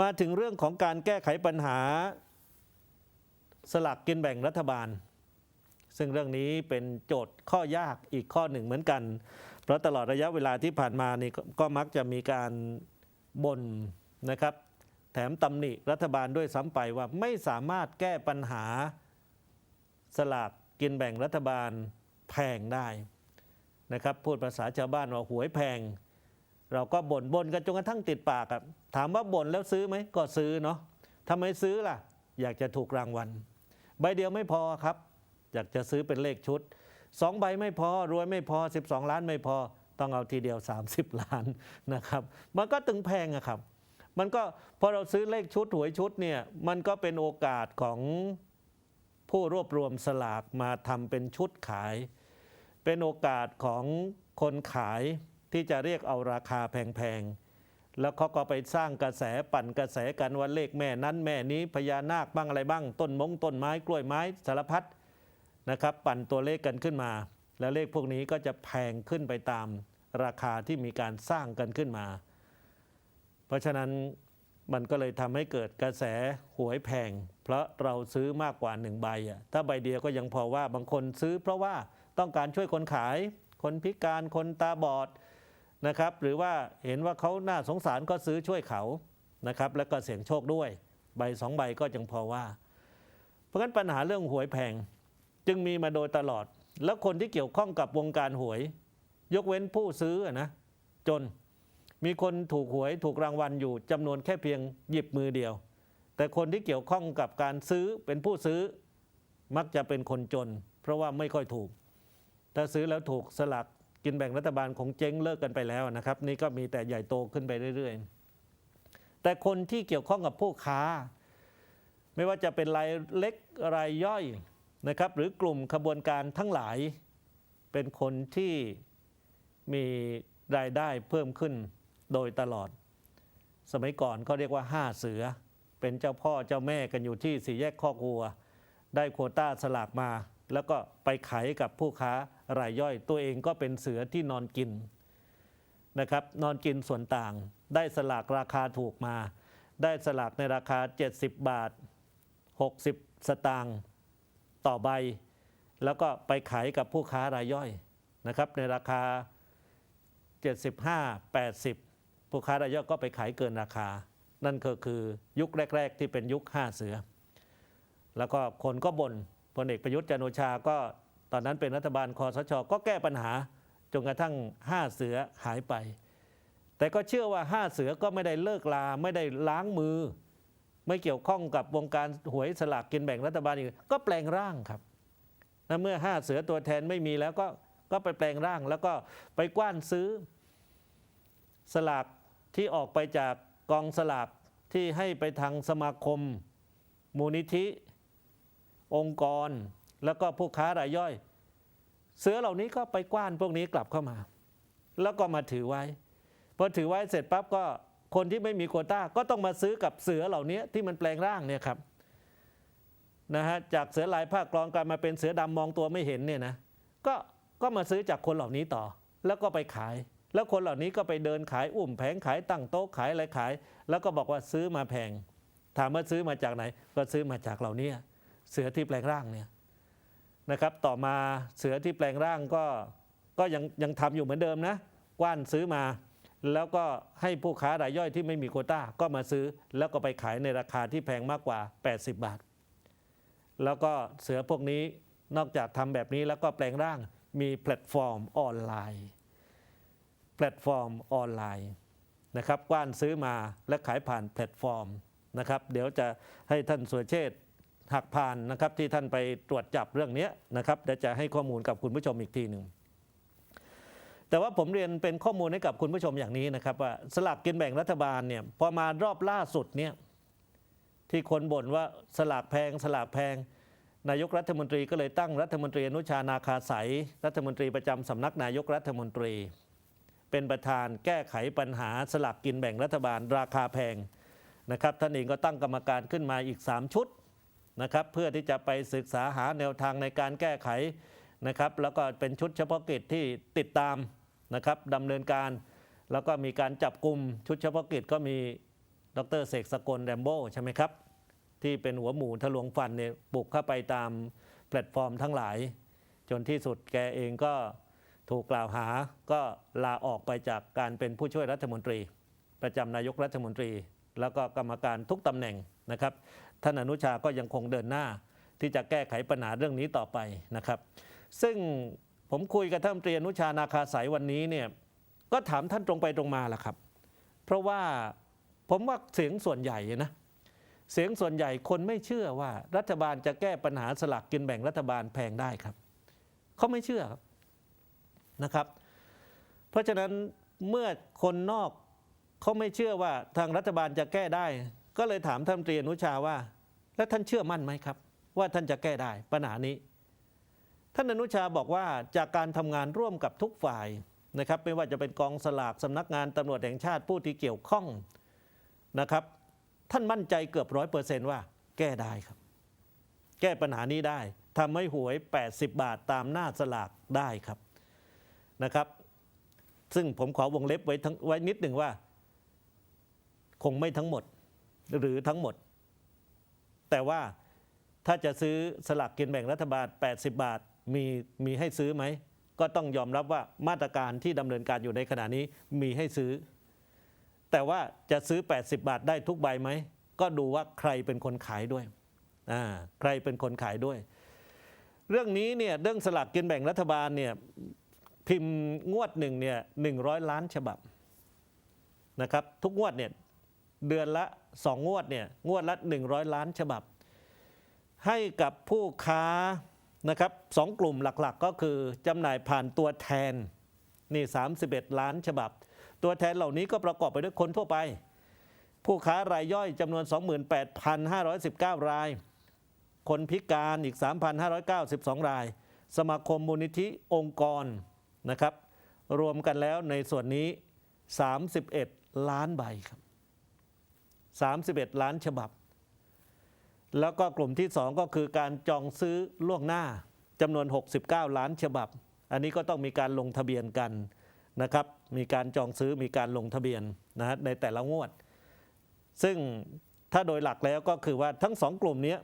มาถึงเรื่องของการแก้ไขปัญหา สลากกินแบ่งรัฐบาล ซึ่งเรื่องนี้เป็นโจทย์ข้อยากอีกข้อหนึ่งเหมือนกัน เพราะตลอดระยะเวลาที่ผ่านมานี่ก็ก็มักจะมีการบ่นนะครับ แถมตำหนิรัฐบาลด้วยซ้ำไปว่าไม่สามารถแก้ปัญหาสลากกินแบ่งรัฐบาลแพงได้นะครับพูดภาษาชาวบ้านว่าหวยแพง เราก็บ่นบ่นกันจนกระทั่งติดปากอะถามว่าบ่นแล้วซื้อไหมก็ซื้อเนาะทำไมซื้อล่ะ อยากจะถูกรางวัลใบเดียวไม่พอครับ อยากจะซื้อเป็นเลขชุดสองใบไม่พอรวยไม่พอ 12 ล้านไม่พอต้องเอาทีเดียว 30 ล้านนะครับมันก็ตึงแพงอะครับ มันก็พอเราซื้อเลขชุดหวยชุดเนี่ยมันก็เป็นโอกาสของผู้รวบรวมสลากมาทำเป็นชุดขาย เป็นโอกาสของคนขาย ที่จะเรียกเอาราคาแพงๆ แล้วเขาก็ไปสร้างกระแสปั่นกระแสกันว่าเลขแม่นั้นแม่นี้พญานาคบ้างอะไรบ้าง ต้นมงต้นไม้กล้วยไม้สารพัดนะครับปั่นตัวเลขกันขึ้นมา แล้วเลขพวกนี้ก็จะแพงขึ้นไปตามราคาที่มีการสร้างกันขึ้นมา เพราะฉะนั้นมันก็เลยทำให้เกิดกระแสหวยแพง เพราะเราซื้อมากกว่าหนึ่งใบอะถ้าใบเดียวก็ยังพอว่าบางคนซื้อ เพราะว่าต้องการช่วยคนขาย คนพิการคนตาบอด นะครับ หรือว่าเห็นว่าเขาน่าสงสารก็ซื้อช่วยเขานะครับ แล้วก็เสี่ยงโชคด้วย ใบสองใบก็ยังพอว่า เพราะฉะนั้นปัญหาเรื่องหวยแพงจึงมีมาโดยตลอด แล้วคนที่เกี่ยวข้องกับวงการหวย ยกเว้นผู้ซื้อนะจนมีคนถูกหวยถูกรางวัลอยู่จำนวนแค่เพียงหยิบมือเดียว แต่คนที่เกี่ยวข้องกับการซื้อเป็นผู้ซื้อมักจะเป็นคนจน เพราะว่าไม่ค่อยถูก ถ้าซื้อแล้วถูกสลัก กินแบ่งรัฐบาลของเจ๊งเลิกกันไปแล้วนะครับ นี่ก็มีแต่ใหญ่โตขึ้นไปเรื่อย ๆ แต่คนที่เกี่ยวข้องกับผู้ค้า ไม่ว่าจะเป็นรายเล็กรายย่อยนะครับ หรือกลุ่มขบวนการทั้งหลาย เป็นคนที่มีรายได้เพิ่มขึ้นโดยตลอด สมัยก่อนเขาเรียกว่าห้าเสือ เป็นเจ้าพ่อเจ้าแม่กันอยู่ที่สี่แยกคอกวัว ได้โควต้าสลากมา แล้วก็ไปขายกับผู้ค้ารายย่อย ตัวเองก็เป็นเสือที่นอนกินนะครับนอนกินส่วนต่าง ได้สลากราคาถูกมา ได้สลากในราคา 70 บาท 60 สตางค์ต่อใบ แล้วก็ไปขายกับผู้ค้ารายย่อยนะครับในราคา 75 80 ผู้ค้ารายย่อยก็ไปขายเกินราคา นั่นก็คือยุคแรก ๆ ที่เป็นยุค 5 เสือ แล้วก็คนก็บ่นพลเอกประยุทธ์จันโอชาก็ ตอนนั้นเป็นรัฐบาลคอสช ก็แก้ปัญหาจนกระทั่ง5เสือหายไป แต่ก็เชื่อว่า5เสือก็ไม่ได้เลิกลาไม่ได้ล้างมือ ไม่เกี่ยวข้องกับวงการหวยสลากกินแบ่งรัฐบาลอีกก็แปลงร่างครับและเมื่อ5เสือตัวแทนไม่มีแล้วก็ก็ไปแปลงร่าง แล้วก็ไปกว้านซื้อ สลากที่ออกไปจากกองสลากที่ให้ไปทางสมาคม มูลนิธิ องค์กร แล้วก็ผู้ค้ารายย่อย เสือเหล่านี้ก็ไปกว้านพวกนี้กลับเข้ามา แล้วก็มาถือไว้พอถือไว้เสร็จปั๊บก็คนที่ไม่มีโควต้าก็ต้องมาซื้อกับเสือเหล่านี้ที่มันแปลงร่างเนี่ยครับนะฮะจากเสือลายผ้ากรองกลายมาเป็นเสือดำมองตัวไม่เห็นเนี่ยนะก็ก็มาซื้อจากคนเหล่านี้ต่อ แล้วก็ไปขาย แล้วคนเหล่านี้ก็ไปเดินขายอุ่มแผงขายตั้งโต๊ะขายอะไรขาย แล้วก็บอกว่าซื้อมาแพง ถามว่าซื้อมาจากไหน ก็ซื้อมาจากเหล่านี้เสือที่แปลงร่างเนี่ย นะครับ ต่อมาเสือที่แปลงร่างก็ก็ยังยังทำอยู่เหมือนเดิมนะกว้านซื้อมา แล้วก็ให้ผู้ค้ารายย่อยที่ไม่มีโคต้าก็มาซื้อ แล้วก็ไปขายในราคาที่แพงมากกว่า 80 บาท แล้วก็เสือพวกนี้นอกจากทำแบบนี้แล้วก็แปลงร่างมีแพลตฟอร์มออนไลน์ แพลตฟอร์มออนไลน์นะครับกว้านซื้อมาและขายผ่านแพลตฟอร์มนะครับ เดี๋ยวจะให้ท่านสุรเชษ หักพานนะครับที่ท่านไปตรวจจับเรื่องนี้นะครับเดี๋ยวจะให้ข้อมูลกับคุณผู้ชมอีกทีหนึ่งแต่ว่าผมเรียนเป็นข้อมูลให้กับคุณผู้ชมอย่างนี้นะครับ ว่าสลากกินแบ่งรัฐบาลเนี่ยพอมารอบล่าสุดเนี่ยที่คนบ่นว่าสลากแพง สลากแพง นายกรัฐมนตรีก็เลยตั้งรัฐมนตรีอนุชานาคาสายรัฐมนตรีประจำสำนักนายกรัฐมนตรี เป็นประธานแก้ไขปัญหาสลากกินแบ่งรัฐบาล ราคาแพงนะครับท่านเองก็ตั้งกรรมการขึ้นมาอีก 3 ชุด นะครับเพื่อที่จะไปศึกษาหาแนวทางในการแก้ไขนะครับ แล้วก็เป็นชุดเฉพาะกิจที่ติดตามนะครับดำเนินการ แล้วก็มีการจับกลุ่มชุดเฉพาะกิจก็มีดรเสกสกลแรมโบ้ใช่ไหมครับ ที่เป็นหัวหมูทะลวงฟันเนี่ยบุกเข้าไปตามแพลตฟอร์มทั้งหลาย จนที่สุดแกเองก็ถูกกล่าวหาก็ลาออกไปจากการเป็นผู้ช่วยรัฐมนตรี ประจำนายกรัฐมนตรี แล้วก็กรรมการทุกตำแหน่งนะครับท่านอนุชาก็ยังคงเดินหน้าที่จะแก้ไขปัญหาเรื่องนี้ต่อไปนะครับ ซึ่งผมคุยกับท่านรัฐมนตรีอนุชานาคาสายวันนี้เนี่ยก็ถามท่านตรงไปตรงมาแหละครับ เพราะว่าผมว่าเสียงส่วนใหญ่นะเสียงส่วนใหญ่คนไม่เชื่อว่ารัฐบาลจะแก้ปัญหาสลากกินแบ่งรัฐบาลแพงได้ครับเขาไม่เชื่อนะครับ เพราะฉะนั้นเมื่อคนนอก เขาไม่เชื่อว่าทางรัฐบาลจะแก้ได้ ก็เลยถามท่านตรีอนุชาว่า แล้วท่านเชื่อมั่นไหมครับ ว่าท่านจะแก้ได้ปัญหานี้ ท่านอนุชาบอกว่าจากการทำงานร่วมกับทุกฝ่ายนะครับ ไม่ว่าจะเป็นกองสลากสำนักงานตำรวจแห่งชาติผู้ที่เกี่ยวข้องนะครับ ท่านมั่นใจเกือบร้อยเปอร์เซนต์ว่า แก้ได้ครับ แก้ปัญหานี้ได้ทำให้หวย 80 บาทตามหน้าสลากได้ครับนะครับ ซึ่งผมขอวงเล็บไว้ทั้งไว้นิดหนึ่งว่า คงไม่ทั้งหมดหรือทั้งหมด แต่ว่าถ้าจะซื้อสลากกินแบ่งรัฐบาล 80 บาทมีมีให้ซื้อไหม ก็ต้องยอมรับว่ามาตรการที่ดำเนินการอยู่ในขณะนี้มีให้ซื้อ แต่ว่าจะซื้อ 80 บาทได้ทุกใบไหม ก็ดูว่าใครเป็นคนขายด้วยใครเป็นคนขายด้วย เรื่องนี้เนี่ยเรื่องสลากกินแบ่งรัฐบาลเนี่ยพิมพ์งวดหนึ่งเนี่ยหนึ่งล้านฉบับนะครับทุกงวดเนี่ย เดือนละสองงวดเนี่ยงวดละ 100 ล้านฉบับ ให้กับผู้ค้านะครับสองกลุ่มหลักๆ ก็คือจำหน่ายผ่านตัวแทนนี่31 ล้านฉบับ ตัวแทนเหล่านี้ก็ประกอบไปด้วยคนทั่วไป ผู้ค้ารายย่อยจำนวน 28,519 ราย คนพิการอีก 3,592 ราย สมาคมมูลนิธิองค์กรนะครับ รวมกันแล้วในส่วนนี้ 31 ล้านใบครับ 31 ล้านฉบับ แล้วก็กลุ่มที่ 2 ก็คือการจองซื้อล่วงหน้าจำนวน 69 ล้านฉบับ อันนี้ก็ต้องมีการลงทะเบียนกันนะครับ มีการจองซื้อมีการลงทะเบียนนะฮะในแต่ละงวด ซึ่งถ้าโดยหลักแล้วก็คือว่าทั้งสองกลุ่มนี้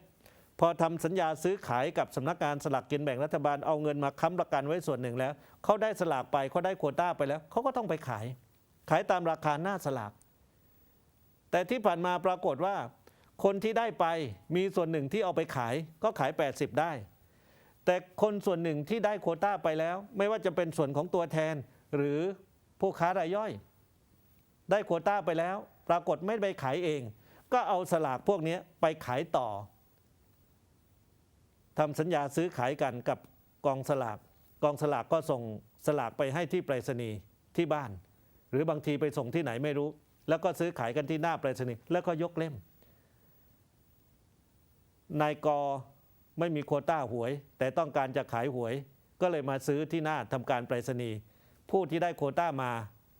พอทำสัญญาซื้อขายกับสำนักงานสลากกินแบ่งรัฐบาลเอาเงินมาค้ำประกันไว้ส่วนหนึ่งแล้วเขาได้สลากไปเขาได้โควต้าไปแล้วเขาก็ต้องไปขาย ขายตามราคาหน้าสลาก แต่ที่ผ่านมาปรากฏว่า คนที่ได้ไปมีส่วนหนึ่งที่เอาไปขายก็ขาย 80 ได้ แต่คนส่วนหนึ่งที่ได้โควต้าไปแล้ว ไม่ว่าจะเป็นส่วนของตัวแทน หรือผู้ค้ารายย่อย ได้โควต้าไปแล้ว ปรากฏไม่ไปขายเอง ก็เอาสลากพวกนี้ไปขายต่อทำสัญญาซื้อขายกันกับกองสลากกองสลากก็ส่งสลากไปให้ที่ไปรษณีย์ที่บ้าน หรือบางทีไปส่งที่ไหนไม่รู้ แล้วก็ซื้อขายกันที่หน้าไปรษณีย์แล้วก็ยกเล่ม นายกไม่มีโควต้าหวย แต่ต้องการจะขายหวย ก็เลยมาซื้อที่หน้าทำการไปรษณีย์ผู้ที่ได้โควต้ามา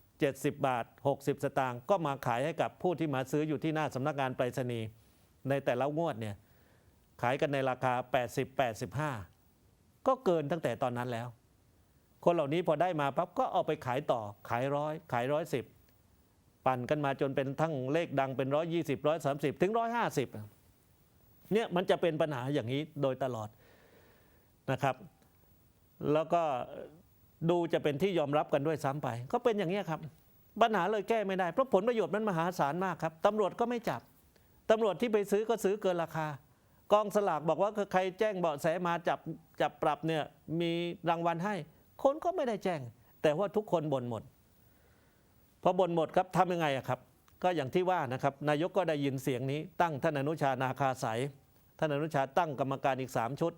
70 บาท 60 สตางค์ก็มาขายให้กับผู้ที่มาซื้ออยู่ที่หน้าสำนักงานไปรษณีย์ในแต่ละงวดเนี่ยขายกันในราคา 80 85 ก็เกินตั้งแต่ตอนนั้นแล้ว คนเหล่านี้พอได้มาปั๊บก็เอาไปขายต่อขายร้อยขายร้อยสิบ ปั่นกันมาจนเป็นทั้งเลขดังเป็นร้อยยี่สิบร้อยสามสิบถึงร้อยห้าสิบเนี่ยมันจะเป็นปัญหาอย่างนี้โดยตลอดนะครับ แล้วก็ดูจะเป็นที่ยอมรับกันด้วยซ้ำไป ก็เป็นอย่างนี้ครับ ปัญหาเลยแก้ไม่ได้ เพราะผลประโยชน์มันมหาศาลมากครับตำรวจก็ไม่จับตำรวจที่ไปซื้อก็ซื้อเกินราคา กองสลากบอกว่าใครแจ้งเบาะแสมาจับจับปรับเนี่ยมีรางวัลให้ คนก็ไม่ได้แจ้ง แต่ว่าทุกคนบ่นหมด พอบ่นหมดครับทำยังไงอะครับ ก็อย่างที่ว่านะครับนายกก็ได้ยินเสียงนี้ตั้งท่านอนุชานาคาสายท่านอนุชาตั้งกรรมการอีก 3 ชุด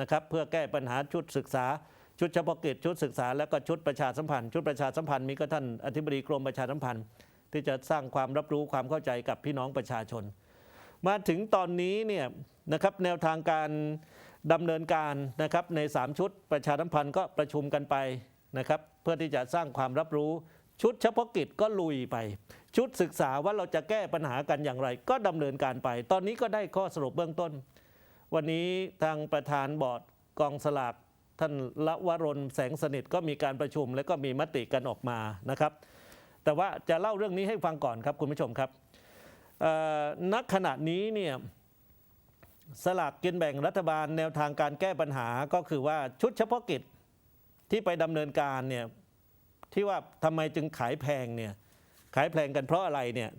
นะครับเพื่อแก้ปัญหาชุดศึกษาชุดเฉพาะกิจชุดศึกษาแล้วก็ชุดประชาสัมพันธ์ชุดประชาสัมพันธ์มีก็ท่านอธิบดีกรมประชาสัมพันธ์ ที่จะสร้างความรับรู้ความเข้าใจกับพี่น้องประชาชน มาถึงตอนนี้เนี่ยนะครับแนวทางการดำเนินการนะครับใน 3 ชุดประชาสัมพันธ์ก็ประชุมกันไปนะครับเพื่อที่จะสร้างความรับรู้ ชุดเฉพาะกิจก็ลุยไป ชุดศึกษาว่าเราจะแก้ปัญหากันอย่างไร ก็ดำเนินการไป ตอนนี้ก็ได้ข้อสรุปเบื้องต้น วันนี้ทางประธานบอร์ดกองสลากท่านละวรนแสงสนิทก็มีการประชุม และก็มีมติกันออกมานะครับ แต่ว่าจะเล่าเรื่องนี้ให้ฟังก่อนครับคุณผู้ชมครับเอ่อณขณะนี้เนี่ยสลากกินแบ่งรัฐบาลแนวทางการแก้ปัญหาก็คือว่าชุดเฉพาะกิจที่ไปดำเนินการเนี่ย ที่ว่าทำไมจึงขายแพงเนี่ยขายแพงกันเพราะอะไรเนี่ย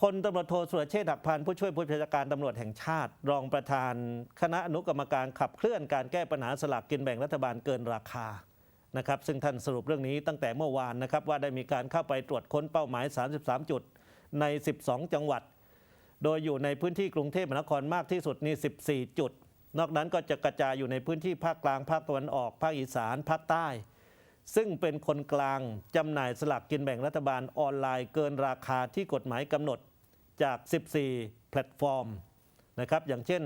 พลตำรวจโทสุรเชษฐ์หักพานผู้ช่วยผู้บัญชาการตำรวจแห่งชาติ รองประธานคณะอนุกรรมการขับเคลื่อนการแก้ปัญหาสลากกินแบ่งรัฐบาลเกินราคานะครับ ซึ่งท่านสรุปเรื่องนี้ตั้งแต่เมื่อวานนะครับว่าได้มีการเข้าไปตรวจค้นเป้าหมาย 33 จุดใน 12 จังหวัด โดยอยู่ในพื้นที่กรุงเทพมหานครมากที่สุดนี่14 จุด นอกนั้นก็จะกระจายอยู่ในพื้นที่ภาคกลางภาคตะวันออกภาคอีสานภาคใต้ ซึ่งเป็นคนกลางจำหน่ายสลากกินแบ่งรัฐบาลออนไลน์เกินราคาที่กฎหมายกำหนดจาก 14 แพลตฟอร์มนะครับอย่างเช่น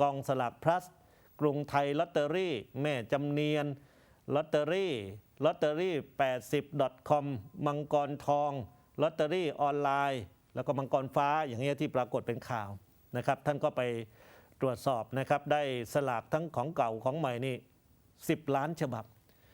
กองสลากพลัส กรุงไทยลอตเตอรี่ แม่จำเนียนลอตเตอรี่ลอตเตอรี่ 80 .com มังกรทองลอตเตอรี่ออนไลน์ แล้วก็มังกรฟ้าอย่างเงี้ยที่ปรากฏเป็นข่าวนะครับท่านก็ไปตรวจสอบนะครับได้สลากทั้งของเก่าของใหม่นี่ 10 ล้านฉบับ